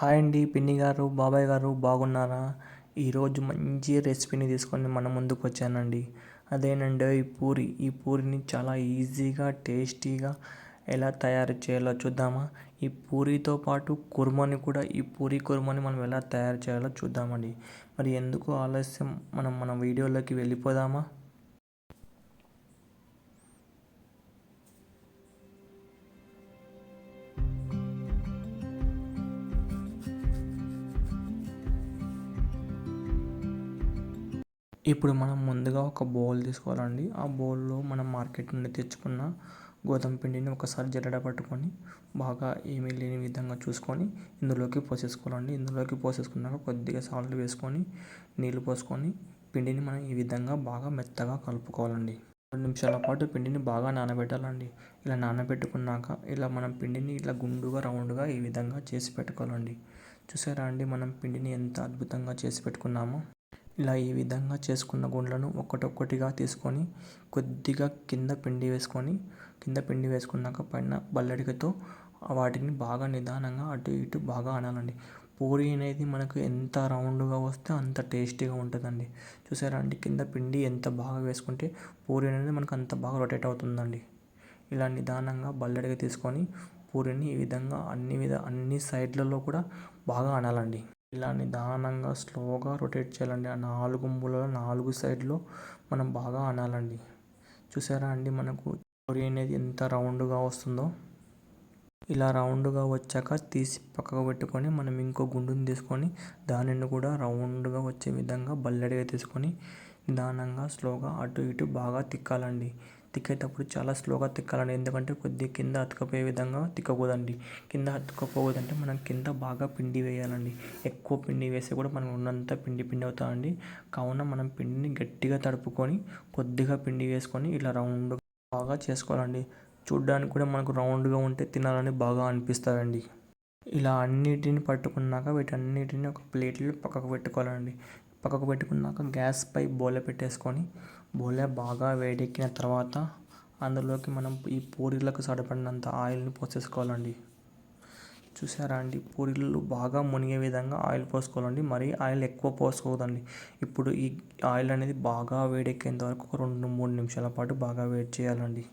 Hi అండి పిన్ని గారు బాబాయ్ గారు బాగున్నారా? ఈరోజు మంచి రెసిపీని తీసుకొని మన ముందుకు వచ్చానండి. అదేనండి ఈ పూరి. ఈ పూరిని చాలా ఈజీగా టేస్టీగా ఎలా తయారు చేయాలో చూద్దామా? ఈ పూరితో పాటు కుర్మాని కూడా ఈ పూరి కుర్మాని మనం ఎలా తయారు చేయాలో చూద్దామండి. మరి ఎందుకు ఆలస్యం? మనం మన వీడియోలోకి వెళ్ళిపోదామా? ఇప్పుడు మనం ముందుగా ఒక బౌల్ తీసుకోవాలండి. ఆ బౌల్లో మనం మార్కెట్ నుండి తెచ్చుకున్న గోధుమ పిండిని ఒకసారి జల్లెడ పట్టుకొని బాగా ఏమీ లేని విధంగా చూసుకొని ఇందులోకి పోసేసుకోవాలండి. ఇందులోకి పోసేసుకున్నాక కొద్దిగా సాల్ట్ వేసుకొని నీళ్ళు పోసుకొని పిండిని మనం ఈ విధంగా బాగా మెత్తగా కలుపుకోవాలండి. రెండు నిమిషాల పాటు పిండిని బాగా నానబెట్టాలండి. ఇలా నానబెట్టుకున్నాక ఇలా మనం పిండిని ఇలా గుండుగా రౌండ్గా ఈ విధంగా చేసి పెట్టుకోవాలండి. చూసారా అండి మనం పిండిని ఎంత అద్భుతంగా చేసి పెట్టుకున్నామో? ఇలా ఈ విధంగా చేసుకున్న గుండ్లను ఒక్కటొక్కటిగా తీసుకొని కొద్దిగా కింద పిండి వేసుకొని కింద పిండి వేసుకున్నాక పైన బల్లడికతో వాటిని బాగా నిదానంగా అటు ఇటు బాగా అనాలండి. పూరి అనేది మనకు ఎంత రౌండ్గా వస్తే అంత టేస్టీగా ఉంటుందండి. చూసారా అండి? కింద పిండి ఎంత బాగా వేసుకుంటే పూరి అనేది మనకు అంత బాగా రొటేట్ అవుతుందండి. ఇలా నిదానంగా బల్లడిగా తీసుకొని పూరిని ఈ విధంగా అన్ని విధ అన్ని సైడ్లలో కూడా బాగా అనాలండి. ఇలా నిదానంగా స్లోగా రొటేట్ చేయాలండి. ఆ నాలుగు మూలలో నాలుగు సైడ్లో మనం బాగా అనాలండి చూసారా అండి మనకు పూరి అనేది ఎంత రౌండ్గా వస్తుందో? ఇలా రౌండ్గా వచ్చాక తీసి పక్కకు పెట్టుకొని మనం ఇంకో గుండుని తీసుకొని దానిని కూడా రౌండ్గా వచ్చే విధంగా బల్లెడిగా తీసుకొని నిదానంగా స్లోగా అటు ఇటు బాగా తిక్కాలండి. తిక్కేటప్పుడు చాలా స్లోగా తిక్కాలండి. ఎందుకంటే కొద్దిగా కింద అతుకపోయే విధంగా తిక్కకూడదండి. కింద అతుకపోకూడదంటే మనం కింద బాగా పిండి వేయాలండి. ఎక్కువ పిండి వేస్తే కూడా మనం ఉన్నంత పిండి పిండి అవుతామండి కావున మనం పిండిని గట్టిగా తడుపుకొని కొద్దిగా పిండి వేసుకొని ఇలా రౌండ్ బాగా చేసుకోవాలండి. చూడ్డానికి కూడా మనకు రౌండ్గా ఉంటే తినాలని బాగా అనిపిస్తుందండి. ఇలా అన్నిటిని పట్టుకున్నాక వీటన్నిటిని ఒక ప్లేట్లో పక్కకు పెట్టుకోవాలండి. పక్కకు పెట్టుకున్నాక గ్యాస్ పై బోలె పెట్టేసుకొని బోలె బాగా వేడెక్కిన తర్వాత అందులోకి మనం ఈ పూరీలకు సరిపడినంత ఆయిల్ని పోసేసుకోవాలండి. చూసారా అండి? పూరీలు బాగా మునిగే విధంగా ఆయిల్ పోసుకోవాలండి. మరీ ఆయిల్ ఎక్కువ పోసుకోవద్దండి. ఇప్పుడు ఈ ఆయిల్ అనేది బాగా వేడెక్కేంత వరకు ఒక రెండు మూడు నిమిషాల పాటు బాగా వేడి చేయాలండి.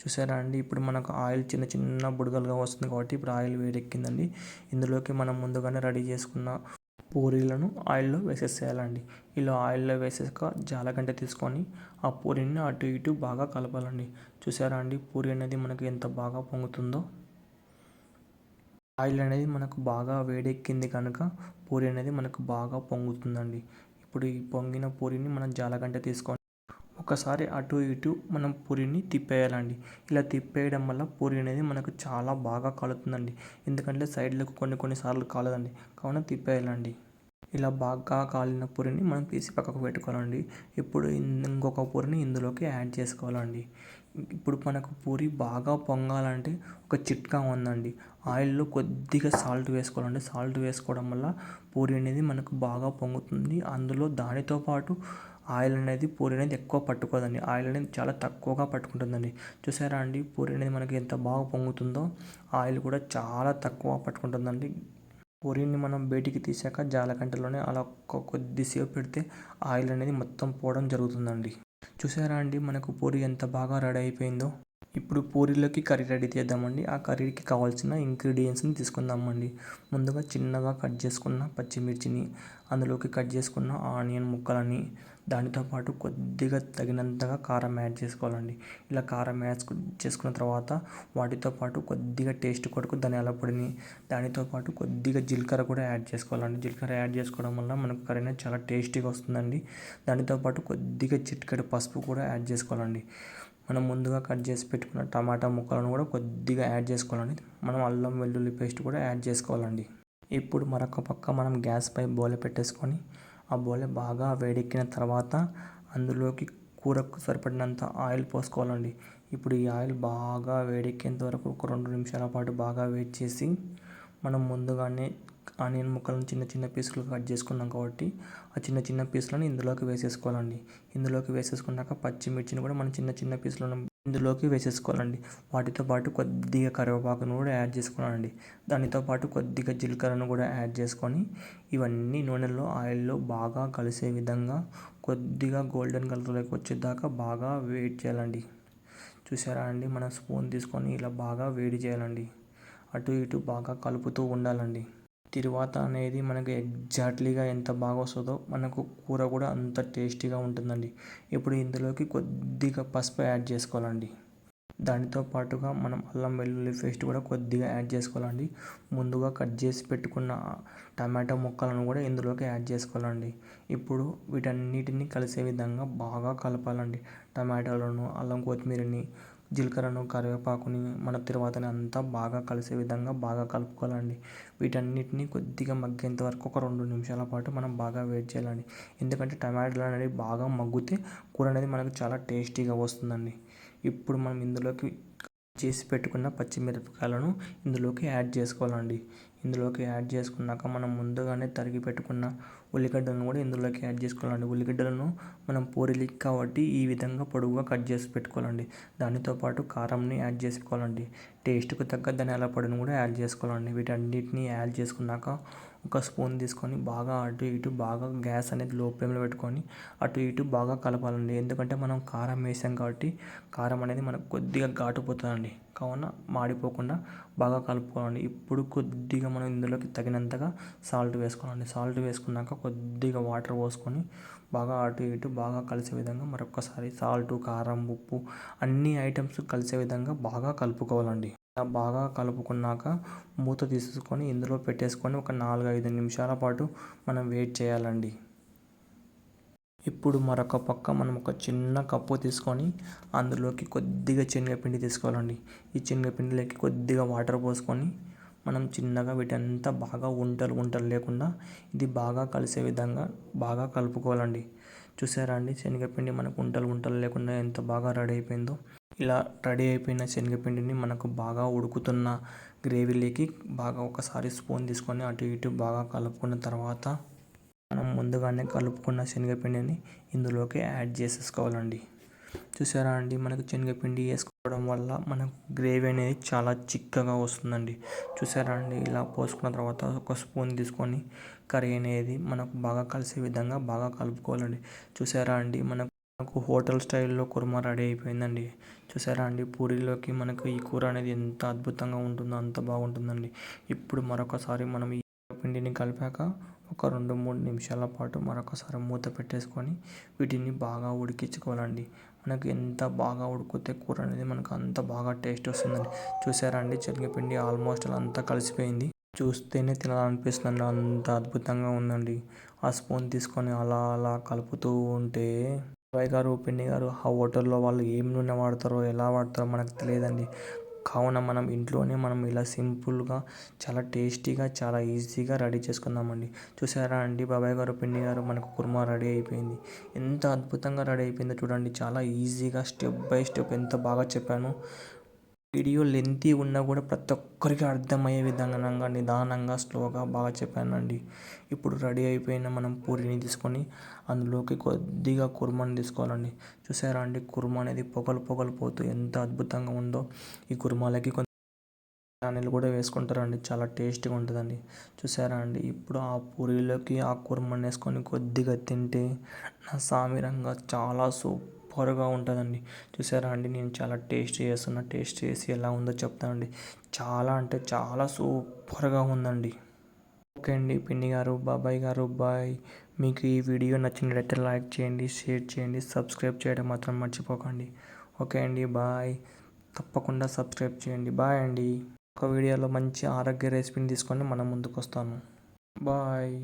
చూసారా అండి? ఇప్పుడు మనకు ఆయిల్ చిన్న చిన్న బుడగలుగా వస్తుంది కాబట్టి ఇప్పుడు ఆయిల్ వేడెక్కిందండి. ఇందులోకి మనం ముందుగానే రెడీ చేసుకున్న పూరీలను ఆయిల్లో వేసేసేయాలండి. ఇలా ఆయిల్లో వేసాక జాలగంట తీసుకొని ఆ పూరిని అటు ఇటు బాగా కలపాలండి. చూసారా అండి? పూరి అనేది మనకు ఎంత బాగా పొంగుతుందో. ఆయిల్ అనేది మనకు బాగా వేడెక్కింది కనుక పూరి అనేది మనకు బాగా పొంగుతుందండి. ఇప్పుడు ఈ పొంగిన పూరిని మనం జాలగంట తీసుకొని ఒకసారి అటు ఇటు మనం పూరిని తిప్పేయాలండి. ఇలా తిప్పేయడం వల్ల పూరి అనేది మనకు చాలా బాగా కాలుతుందండి. ఎందుకంటే సైడ్లకు కొన్ని కొన్నిసార్లు కాలదండి. కావున తిప్పేయాలండి. ఇలా బాగా కాలిన పూరిని మనం తీసి పక్కకు పెట్టుకోవాలండి. ఇప్పుడు ఇంకొక పూరిని ఇందులోకి యాడ్ చేసుకోవాలండి. ఇప్పుడు మనకు పూరి బాగా పొంగాలంటే ఒక చిట్కా ఉందండి. ఆయిల్లో కొద్దిగా సాల్ట్ వేసుకోవాలండి. సాల్ట్ వేసుకోవడం వల్ల పూరి అనేది మనకు బాగా పొంగుతుంది. అందులో దానితో పాటు ఆయిల్ అనేది పూరి అనేది ఎక్కువ పట్టుకోదండి. ఆయిల్ అనేది చాలా తక్కువగా పట్టుకుంటుందండి. చూసారా అండి? పూరి అనేది మనకి ఎంత బాగా పొంగుతుందో ఆయిల్ కూడా చాలా తక్కువ పట్టుకుంటుందండి. పూరీని మనం బయటికి తీసాక జాలకంటలోనే అలా కొద్దిసేపు పెడితే ఆయిల్ అనేది మొత్తం పోవడం జరుగుతుందండి. చూసారా అండి? మనకు పూరి ఎంత బాగా రెడీ అయిపోయిందో. ఇప్పుడు పూరీలోకి కర్రీ రెడీ చేద్దామండి. ఆ కర్రీకి కావాల్సిన ఇంగ్రీడియంట్స్ని తీసుకుందామండి. ముందుగా చిన్నగా కట్ చేసుకున్న పచ్చిమిర్చిని అందులోకి కట్ చేసుకున్న ఆనియన్ ముక్కలని దానితో పాటు కొద్దిగా తగినంతగా కారం యాడ్ చేసుకోవాలండి. ఇలా కారం యాడ్ చేసుకున్న తర్వాత వాటితో పాటు కొద్దిగా టేస్ట్ కొరకు ధనియాల పొడిని దానితో పాటు కొద్దిగా జీలకర్ర కూడా యాడ్ చేసుకోవాలండి. జీలకర్ర యాడ్ చేసుకోవడం వల్ల మనకు కర్రీ అనేది చాలా టేస్టీగా వస్తుందండి. దానితో పాటు కొద్దిగా చిటికెడు పసుపు కూడా యాడ్ చేసుకోవాలండి. మనం ముందుగా కట్ చేసి పెట్టుకున్న టమాటా ముక్కలను కూడా కొద్దిగా యాడ్ చేసుకోవాలండి. మనం అల్లం వెల్లుల్లి పేస్ట్ కూడా యాడ్ చేసుకోవాలండి. ఇప్పుడు మరొక పక్క మనం గ్యాస్ పై బోలె పెట్టేసుకొని ఆ బోలె బాగా వేడెక్కిన తర్వాత అందులోకి కూరకు సరిపడినంత ఆయిల్ పోసుకోవాలండి. ఇప్పుడు ఈ ఆయిల్ బాగా వేడెక్కేంత వరకు ఒక రెండు నిమిషాల పాటు బాగా వేడి చేసి మనం ముందుగానే ఆనియన్ ముక్కలను చిన్న చిన్న పీసులు కట్ చేసుకున్నాం కాబట్టి ఆ చిన్న చిన్న పీసులను ఇందులోకి వేసేసుకోవాలండి. ఇందులోకి వేసేసుకున్నాక పచ్చిమిర్చిని కూడా మనం చిన్న చిన్న పీసులను ఇందులోకి వేసేసుకోవాలండి. వాటితో పాటు కొద్దిగా కరివేపాకును కూడా యాడ్ చేసుకోవాలండి దానితో పాటు కొద్దిగా జీలకర్రను కూడా యాడ్ చేసుకొని ఇవన్నీ నూనెలో ఆయిల్లో బాగా కలిసే విధంగా కొద్దిగా గోల్డెన్ కలర్లోకి వచ్చేదాకా బాగా వేడి చేయాలండి. చూసారా అండి? మనం స్పూన్ తీసుకొని ఇలా బాగా వేడి చేయాలండి. అటు ఇటు బాగా కలుపుతూ ఉండాలండి. తిరువాత అనేది మనకు ఎగ్జాక్ట్లీగా ఎంత బాగా వస్తుందో మనకు కూర కూడా అంత టేస్టీగా ఉంటుందండి. ఇప్పుడు ఇందులోకి కొద్దిగా పసుపు యాడ్ చేసుకోవాలండి. దానితో పాటుగా మనం అల్లం వెల్లుల్లి పేస్ట్ కూడా కొద్దిగా యాడ్ చేసుకోవాలండి. ముందుగా కట్ చేసి పెట్టుకున్న టమాటో ముక్కలను కూడా ఇందులోకి యాడ్ చేసుకోవాలండి. ఇప్పుడు వీటన్నిటిని కలిసే విధంగా బాగా కలపాలండి. టమాటాలను అల్లం కొత్తిమీరని జీలకర్రను కరివేపాకుని మన తిరువాతని అంతా బాగా కలిసే విధంగా బాగా కలుపుకోవాలండి. వీటన్నిటిని కొద్దిగా మగ్గేంత వరకు ఒక రెండు నిమిషాల పాటు మనం బాగా వెయిట్ చేయాలండి. ఎందుకంటే టమాటాలు అనేవి బాగా మగ్గితే కూర అనేది మనకు చాలా టేస్టీగా వస్తుందండి. ఇప్పుడు మనం ఇందులోకి చేసి పెట్టుకున్న పచ్చిమిరపకాయలను ఇందులోకి యాడ్ చేసుకోవాలండి. ఇందులోకి యాడ్ చేసుకున్నాక మనం ముందుగానే తరిగి పెట్టుకున్న ఉల్లిగడ్డలను కూడా ఇందులోకి యాడ్ చేసుకోవాలండి. ఉల్లిగడ్డలను మనం పూరీలు కాబట్టి ఈ విధంగా పొడవుగా కట్ చేసి పెట్టుకోవాలండి. దానితో పాటు కారంని యాడ్ చేసుకోవాలండి. టేస్ట్కు తగ్గ ధనియాల పొడిని కూడా యాడ్ చేసుకోవాలండి. వీటన్నిటిని యాడ్ చేసుకున్నాక ఒక స్పూన్ తీసుకొని బాగా అటు ఇటు బాగా గ్యాస్ అనేది లో ఫ్లేమ్లో పెట్టుకొని అటు ఇటు బాగా కలపాలండి. ఎందుకంటే మనం కారం వేసాం కాబట్టి కారం అనేది మనకు కొద్దిగా ఘాటుపోతుందండి. కావున మాడిపోకుండా బాగా కలుపుకోవాలండి. ఇప్పుడు కొద్దిగా మనం ఇందులోకి తగినంతగా సాల్ట్ వేసుకోవాలండి. సాల్ట్ వేసుకున్నాక కొద్దిగా వాటర్ పోసుకొని బాగా అటు ఇటు బాగా కలిసే విధంగా మరొకసారి సాల్ట్ కారం ఉప్పు అన్ని ఐటమ్స్ కలిసే విధంగా బాగా కలుపుకోవాలండి. బాగా కలుపుకున్నాక మూత తీసుకొని ఇందులో పెట్టేసుకొని ఒక నాలుగు ఐదు నిమిషాల పాటు మనం వెయిట్ చేయాలండి. ఇప్పుడు మరొక పక్క మనం ఒక చిన్న కప్పు తీసుకొని అందులోకి కొద్దిగా శనగపిండి తీసుకోవాలండి. ఈ శనగపిండిలోకి కొద్దిగా వాటర్ పోసుకొని మనం చిన్నగా వీటంతా బాగా ఉంటలు ఉంటలు లేకుండా ఇది బాగా కలిసే విధంగా బాగా కలుపుకోవాలండి. చూసారా అండి? శనగపిండి మనకు ఉంటలు ఉంటలు లేకుండా ఎంత బాగా రెడీ అయిపోయిందో. ఇలా రెడీ అయిపోయిన శనగపిండిని మనకు బాగా ఉడుకుతున్న గ్రేవీలోకి బాగా ఒకసారి స్పూన్ తీసుకొని అటు ఇటు బాగా కలుపుకున్న తర్వాత మనం ముందుగానే కలుపుకున్న శనగపిండిని ఇందులోకి యాడ్ చేసేసుకోవాలండి. చూసారా అండి? మనకు శనగపిండి వేసుకోవడం వల్ల మనకు గ్రేవీ అనేది చాలా చిక్కగా వస్తుందండి. చూసారా అండి? ఇలా పోసుకున్న తర్వాత ఒక స్పూన్ తీసుకొని కర్రీ అనేది మనకు బాగా కలిసే విధంగా బాగా కలుపుకోవాలండి. చూసారా అండి? మనకు మనకు హోటల్ స్టైల్లో కుర్మా రెడీ అయిపోయిందండి. చూసారా అండి? పూరీలోకి మనకు ఈ కూర అనేది ఎంత అద్భుతంగా ఉంటుందో అంత బాగుంటుందండి. ఇప్పుడు మరొకసారి మనం ఈ పిండిని కలిపాక ఒక రెండు మూడు నిమిషాల పాటు మరొకసారి మూత పెట్టేసుకొని వీటిని బాగా ఉడికించుకోవాలండి. మనకు ఎంత బాగా ఉడికితే కూర అనేది మనకు అంత బాగా టేస్ట్ వస్తుందండి. చూసారా అండి? శనగపిండి ఆల్మోస్ట్ అలా అంతా కలిసిపోయింది. చూస్తేనే తినాలనిపిస్తుంది. అంత అద్భుతంగా ఉందండి. ఆ స్పూన్ తీసుకొని అలా అలా కలుపుతూ ఉంటే బాబాయ్ గారు పిన్ని గారు ఆ హోటల్లో వాళ్ళు ఏం నూనె వాడతారో ఎలా వాడతారో మనకు తెలియదండి. కావున మనం ఇంట్లోనే మనం ఇలా సింపుల్గా చాలా టేస్టీగా చాలా ఈజీగా రెడీ చేసుకుందామండి. చూసారా అండి బాబాయ్ గారు పిన్ని గారు మనకు కుర్మా రెడీ అయిపోయింది. ఎంత అద్భుతంగా రెడీ అయిపోయిందో చూడండి. చాలా ఈజీగా స్టెప్ బై స్టెప్ ఎంత బాగా చెప్పాను. వీడియో లెంతీ ఉన్నా కూడా ప్రతి ఒక్కరికి అర్థమయ్యే విధంగా నిదానంగా స్లోగా బాగా చెప్పానండి. ఇప్పుడు రెడీ అయిపోయిన మనం పూరిని తీసుకొని అందులోకి కొద్దిగా కుర్మాని తీసుకోవాలండి. చూసారా అండి? కుర్మా అనేది పొగలు పొగలు పోతూ ఎంత అద్భుతంగా ఉందో. ఈ కుర్మాలకి కొంచెం ఛానల్ కూడా వేసుకుంటారండి. చాలా టేస్టీగా ఉంటుందండి. చూసారా అండి? ఇప్పుడు ఆ పూరిలోకి ఆ కుర్మాని వేసుకొని కొద్దిగా తింటే నా సామిరంగా చాలా సూప్ సూపర్గా ఉంటుందండి. చూసారా అండి? నేను చాలా టేస్ట్ చేస్తున్నా. టేస్ట్ చేసి ఎలా ఉందో చెప్తానండి. చాలా అంటే చాలా సూపర్గా ఉందండి. ఓకే అండి. పిన్ని గారు బాబాయ్ గారు బాయ్. మీకు ఈ వీడియో నచ్చినట్లయితే లైక్ చేయండి షేర్ చేయండి సబ్స్క్రైబ్ చేయడం మాత్రం మర్చిపోకండి. ఓకే అండి. బాయ్. తప్పకుండా సబ్స్క్రైబ్ చేయండి. బాయ్ అండి. ఒక వీడియోలో మంచి ఆరోగ్య రెసిపీని తీసుకొని మనం ముందుకు వస్తాను బాయ్.